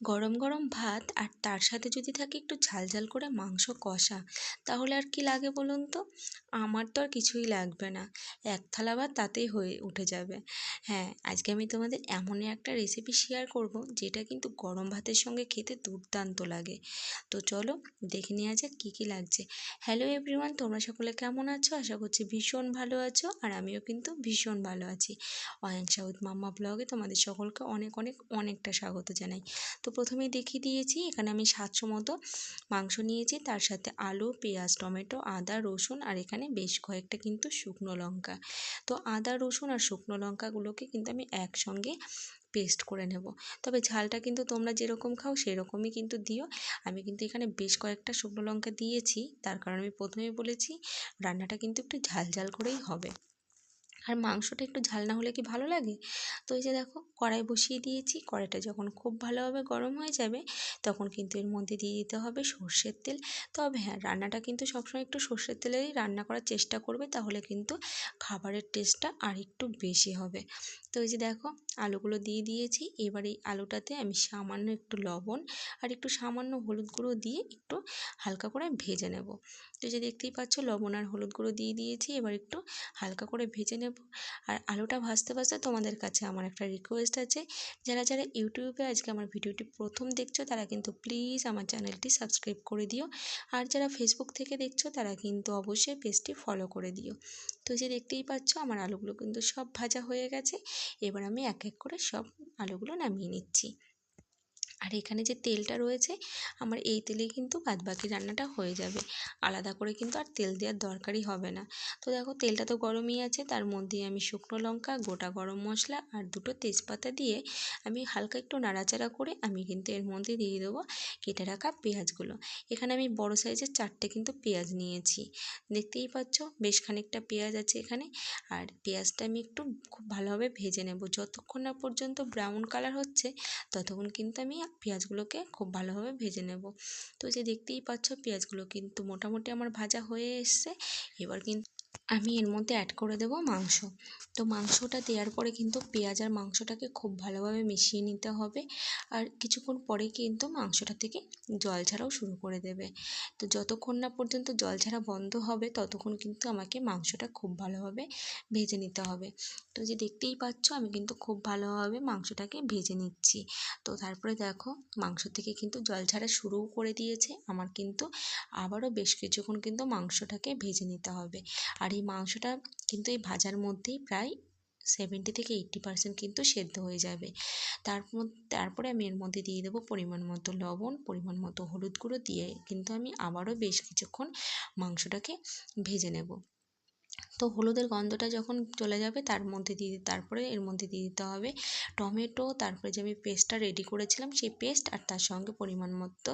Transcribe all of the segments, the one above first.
গরম গরম ভাত আর তার সাথে যদি থাকে একটু ঝাল ঝাল করে মাংস কষা, তাহলে আর কি লাগে বলুন তো? আমার তো আর কিছুই লাগবে না। এক থালা ভাত তাতেই হয়ে, উঠে যাবে। হ্যাঁ আজকে আমি তোমাদের এমনই একটা রেসিপি শেয়ার করব, যেটা কিন্তু গরম ভাতের সঙ্গে খেতে দুর্দান্ত লাগে। তো চলো, দেখে নেওয়া যাক কী কী লাগছে। হ্যালো এভরিওয়ান তোমরা সকলে কেমন আছো? আশা করছি ভীষণ ভালো আছো, আর আমিও কিন্তু ভীষণ ভালো আছি। অয়ন সাউথ মাম্মা ব্লগে তোমাদের সকলকে অনেক অনেক অনেকটা স্বাগত জানাই। তো প্রথমেই দেখিয়ে দিয়েছি, এখানে আমি সাতশো মতো মাংস নিয়েছি, তার সাথে আলু, পেঁয়াজ, টমেটো, আদা, রসুন আর এখানে বেশ কয়েকটা কিন্তু শুকনো লঙ্কা। তো আদা, রসুন আর শুকনো লঙ্কাগুলোকে কিন্তু আমি একসঙ্গে পেস্ট করে নেব। তবে ঝালটা কিন্তু তোমরা যেরকম খাও সেরকমই কিন্তু দিও। আমি কিন্তু এখানে বেশ কয়েকটা শুকনো লঙ্কা দিয়েছি, তার কারণ আমি প্রথমেই বলেছি, রান্নাটা কিন্তু একটু ঝাল ঝাল করেই হবে। আর মাংসটা একটু ঝাল না হলে কি ভালো লাগে? তো এই যে দেখো, কড়াই বসিয়ে দিয়েছি। কড়াইটা যখন খুব ভালোভাবে গরম হয়ে যাবে, তখন কিন্তু এর মধ্যে দিয়ে দিতে হবে সর্ষের তেল। তবে হ্যাঁ রান্নাটা কিন্তু সবসময় একটু সর্ষের তেলেরই রান্না করার চেষ্টা করবে, তাহলে কিন্তু খাবারের টেস্টটা আর একটু বেশি হবে। তো এই যে দেখো, আলুগুলো দিয়ে দিয়েছি। এবার এই আলুটাতে আমি সামান্য একটু লবণ আর একটু সামান্য হলুদ গুঁড়ো দিয়ে একটু হালকা করে ভেজে নেব। তো যে দেখতেই পাচ্ছ, লবণ আর হলুদ গুঁড়ো দিয়ে দিয়েছি। এবার একটু হালকা করে ভেজে নেব। আর আলুটা ভাজতে ভাজতে তোমাদের কাছে আমার একটা রিকোয়েস্ট আছে। যারা যারা ইউটিউবে আজকে আমার ভিডিওটি প্রথম দেখছ, তারা কিন্তু প্লিজ আমার চ্যানেলটি সাবস্ক্রাইব করে দিও। আর যারা ফেসবুক থেকে দেখছ, তারা কিন্তু অবশ্যই পেজটি ফলো করে দিও। তো যে দেখতেই পাচ্ছ, আমার আলুগুলো কিন্তু সব ভাজা হয়ে গেছে। এবার আমি এক এক করে সব আলুগুলো নামিয়ে নিচ্ছি। আর এখানে যে তেলটা রয়েছে, আমার এই তেলেই কিন্তু বাদবাকি রান্নাটা হয়ে যাবে। আলাদা করে কিন্তু আর তেল দেওয়ার দরকারই হবে না। তো দেখো, তেলটা তো গরমই আছে, তার মধ্যে আমি শুকনো লঙ্কা, গোটা গরম মশলা আর দুটো তেজপাতা দিয়ে আমি হালকা একটু নাড়াচাড়া করে আমি কিন্তু এর মধ্যে দিয়ে দেবো কেটে রাখা পেঁয়াজগুলো। এখানে আমি বড় সাইজের চারটে কিন্তু পেঁয়াজ নিয়েছি। দেখতেই পাচ্ছ, বেশ খানিকটা পেঁয়াজ আছে এখানে। আর পেঁয়াজটা আমি একটু খুব ভালোভাবে ভেজে নেব। যতক্ষণ না পর্যন্ত ব্রাউন কালার হচ্ছে, ততক্ষণ কিন্তু আমি পেঁয়াজগুলোকে খুব ভালোভাবে ভেজে নেব। তো যে দেখতেই পাচ্ছ, পেঁয়াজগুলো কিন্তু মোটামুটি আমার ভাজা হয়ে এসছে। এবার কিন্তু আমি এর মধ্যে অ্যাড করে দেব মাংস। তো মাংসটা দেওয়ার পরে কিন্তু পেঁয়াজ আর মাংসটাকে খুব ভালোভাবে মিশিয়ে নিতে হবে। আর কিছুক্ষণ পরে কিন্তু মাংসটা থেকে জল ছাড়াও শুরু করে দেবে। তো যতক্ষণ না পর্যন্ত জল ছাড়া বন্ধ হবে, ততক্ষণ কিন্তু আমাকে মাংসটা খুব ভালোভাবে ভেজে নিতে হবে। তো যে দেখতেই পাচ্ছ, আমি কিন্তু খুব ভালোভাবে মাংসটাকে ভেজে নিচ্ছি। তো তারপরে দেখো, মাংস থেকে কিন্তু জল ছাড়া শুরুও করে দিয়েছে। আমার কিন্তু আবারও বেশ কিছুক্ষণ কিন্তু মাংসটাকে ভেজে নিতে হবে। আর এই মাংসটা কিন্তু এই ভাজার মধ্যেই প্রায় সেভেন্টি থেকে এইট্টি পার্সেন্ট কিন্তু সেদ্ধ হয়ে যাবে। তার তারপরে আমি এর মধ্যে দিয়ে দেবো পরিমাণ মতো লবণ, পরিমাণ মতো হলুদ গুঁড়ো দিয়ে কিন্তু আমি আবারও বেশ কিছুক্ষণ মাংসটাকে ভেজে নেব। তো হলুদের গন্ধটা যখন চলে যাবে তার মধ্যে দিয়ে তারপরে এর মধ্যে দিয়ে দিতে হবে টমেটো, তারপরে যে আমি পেস্টটা রেডি করেছিলাম সেই পেস্ট আর তার সঙ্গে পরিমাণ মতো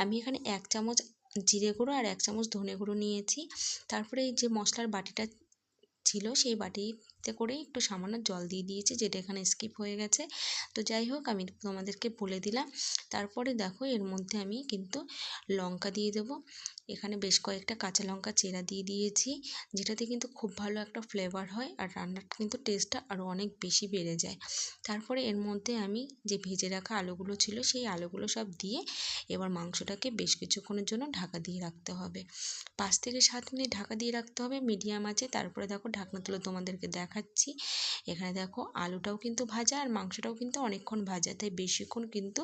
আমি এখানে এক চামচ জিরে গুঁড়ো আর এক চামচ ধনে গুঁড়ো নিয়েছি। তারপরে এই যে মশলার বাটিটা ছিল, সেই বাটিতে করে একটু সামান্য জল দিয়ে দিয়েছি, যেটা এখানে স্কিপ হয়ে গেছে। তো যাই হোক, আমি তোমাদেরকে বলে দিলাম। তারপরে দেখো, এর মধ্যে আমি কিন্তু লঙ্কা দিয়ে দেবো। এখানে বেশ কয়েকটা কাঁচা লঙ্কা চেরা দিয়ে দিয়েছি, যেটাতে কিন্তু খুব ভালো একটা ফ্লেভার হয় আর রান্নার কিন্তু টেস্টটা আরও অনেক বেশি বেড়ে যায়। তারপরে এর মধ্যে আমি যে ভেজে রাখা আলুগুলো ছিল, সেই আলুগুলো সব দিয়ে এবার মাংসটাকে বেশ কিছুক্ষণের জন্য ঢাকা দিয়ে রাখতে হবে। পাঁচ থেকে সাত মিনিট ঢাকা দিয়ে রাখতে হবে, মিডিয়াম আছে তারপরে দেখো, ঢাকনা তুলে তোমাদেরকে দেখাচ্ছি। এখানে দেখো আলুটাও কিন্তু ভাজা আর মাংসটাও কিন্তু অনেকক্ষণ ভাজা। তাই বেশিক্ষণ কিন্তু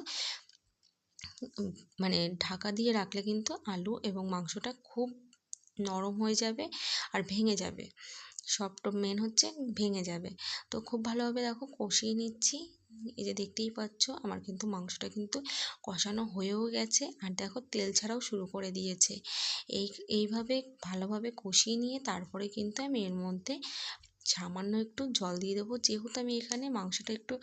মানে ঢাকা দিয়ে রাখলে কিন্তু আলু এবং মাংসটা খুব নরম হয়ে যাবে আর ভেঙে যাবে। সবটা মেন হচ্ছে ভেঙে যাবে। তো খুব ভালোভাবে দেখো কষিয়ে নিচ্ছি। এই যে দেখতেই পাচ্ছ, আমার কিন্তু মাংসটা কিন্তু কষানো হয়েও গেছে আর দেখো তেল ছাড়াও শুরু করে দিয়েছে। এই, এইভাবে ভালোভাবে কষিয়ে নিয়ে তারপরে কিন্তু আমি এর মধ্যে সামান্য একটু জল দিয়ে দেবো। যেহেতু আমি এখানে মাংসটা একটু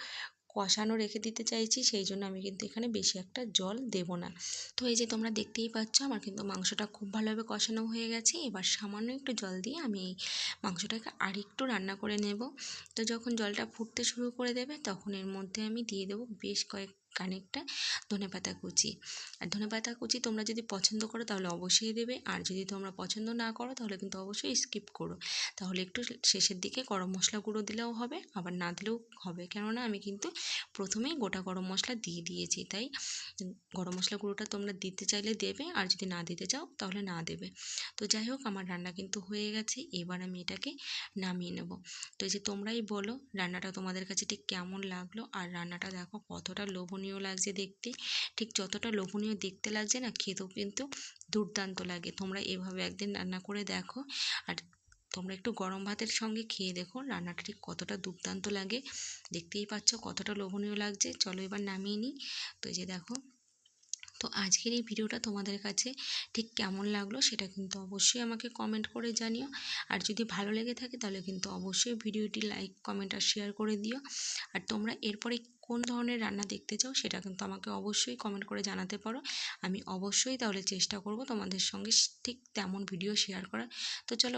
কষানো রেখে দিতে চাইছি, সেই জন্য আমি কিন্তু এখানে বেশি একটা জল দেব না। তো এই যে তোমরা দেখতেই পাচ্ছ, আমার কিন্তু মাংসটা খুব ভালোভাবে কষানো হয়ে গেছে। এবার সামান্য একটু জল দিয়ে আমি এই মাংসটাকে আর একটু রান্না করে নেব। তো যখন জলটা ফুটতে শুরু করে দেবে, তখন এর মধ্যে আমি দিয়ে দেবো বেশ কয়েক খানিকটা ধনেপাতা কুচি। আর ধনেপাতা কুচি তোমরা যদি পছন্দ করো তাহলে অবশ্যই দেবে। আর যদি তোমরা পছন্দ না করো তাহলে কিন্তু অবশ্যই স্কিপ করো। তাহলে একটু শেষের দিকে গরম মশলা গুঁড়ো দিলেও হবে, আবার না দিলেও হবে। কেননা আমি কিন্তু প্রথমেই গোটা গরম মশলা দিয়ে দিয়েছি, তাই গরম মশলা গুঁড়োটা তোমরা দিতে চাইলে দেবে, আর যদি না দিতে চাও তাহলে না দেবে। তো যাই হোক, আমার রান্না কিন্তু হয়ে গেছে, এবার আমি এটাকে নামিয়ে নেব। তো এই যে তোমরাই বলো, রান্নাটা তোমাদের কাছে ঠিক কেমন লাগল? আর রান্নাটা দেখো কতটা লোভনীয় লাগছে দেখতে। ঠিক যতটা লোভনীয় দেখতে লাগছে না, খেতেও কিন্তু দুর্দান্ত লাগে। তোমরা এভাবে একদিন রান্না করে দেখো। আর তোমরা একটু গরম ভাতের সঙ্গে খেয়ে দেখো, রান্নাটা ঠিক কতটা দুর্দান্ত লাগে। দেখতেই পাচ্ছ কতটা লোভনীয় লাগছে। চলো এবার নামিয়ে নিই। তো যে দেখো তো আজকের এই ভিডিওটা তোমাদের কাছে ঠিক কেমন লাগল সেটা কিন্তু অবশ্যই আমাকে কমেন্ট করে জানিও। আর যদি ভালো লেগে থাকে তাহলে কিন্তু অবশ্যই ভিডিওটি লাইক কমেন্ট আর শেয়ার করে দিও। আর তোমরা এরপরে কোন ধরনের রান্না দেখতে চাও সেটা কিন্তু আমাকে অবশ্যই কমেন্ট করে জানাতে পারো। আমি অবশ্যই তাহলে চেষ্টা করব তোমাদের সঙ্গে ঠিক তেমন ভিডিও শেয়ার করার। তো চলো